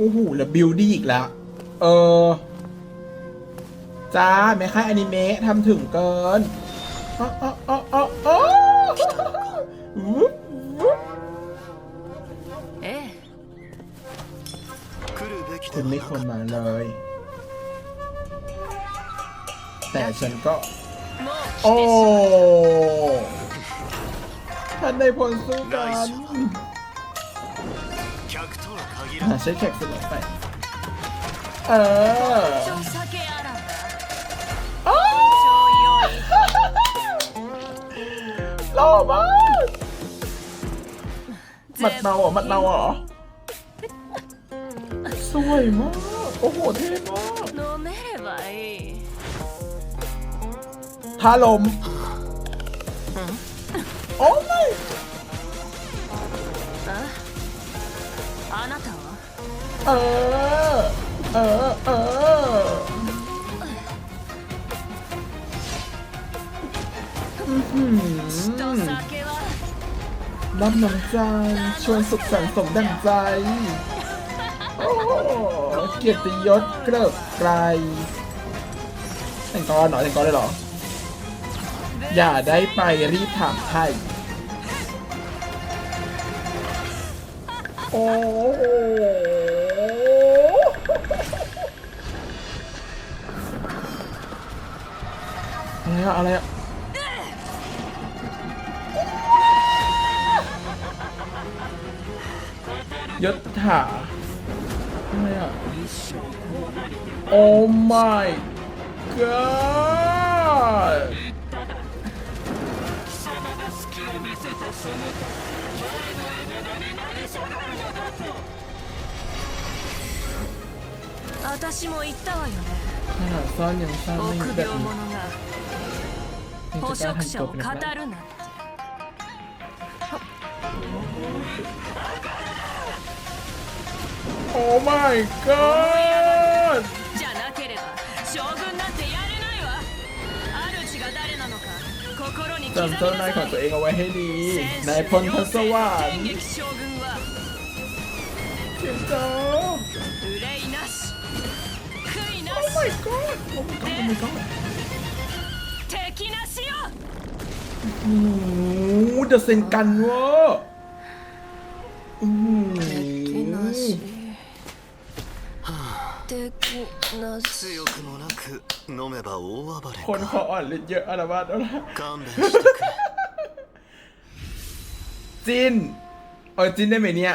โอ้โหแล้วบิลดี้อีกแล้ว เออ จ้าแม่ค่ายอนิเมะทำถึงเกินอ๋ออ๋ออ๋ออ๋อคุณไม่ควรมาเลย แต่ฉันก็ โอ้ท่านในพลสู้กัน หาน ใช้แขกเสนอไป เออ うちょ酒あらば อ้าว ちょいよい หล่อมากหมัดเนาเหรอหมัดเนาเหรอ สวยมาก โอ้โห เท่มาก 飲めればいい ท่าลม โอ้ あなたは เออ เออ เอออื้อหือ と酒は รับน้ำใจชวนสุขสันต์สมดังใจ โอ้เกียรติยศเกลิกไกล แต่งกรเหรอแต่งกรได้เหรอ อย่าได้ไปรีบถามไทย โอ้โหอะไรอะอะไรอะยศถาอะไรอะโอ้ my god とその他前の枝で何るのだと私も言ったわよね臆病者が捕食者を語るなんて。オーマイガーじゃなければ将軍なんてやれないわ。主が誰なのか。 จำเจ้านายของตัวเองเอาไว้ให้ดี นายพลทศวรรค์เข็มจอม Oh my god Oh my god Oh my god โอ้โหเดอะเซนกันวออืม なし強くもなく飲めば大暴れ คนคอ か อ่อนลิ้นเยอะอาละวาดเอาละ 勘弁してくれ จิน เออจินได้ไหมเนี่ย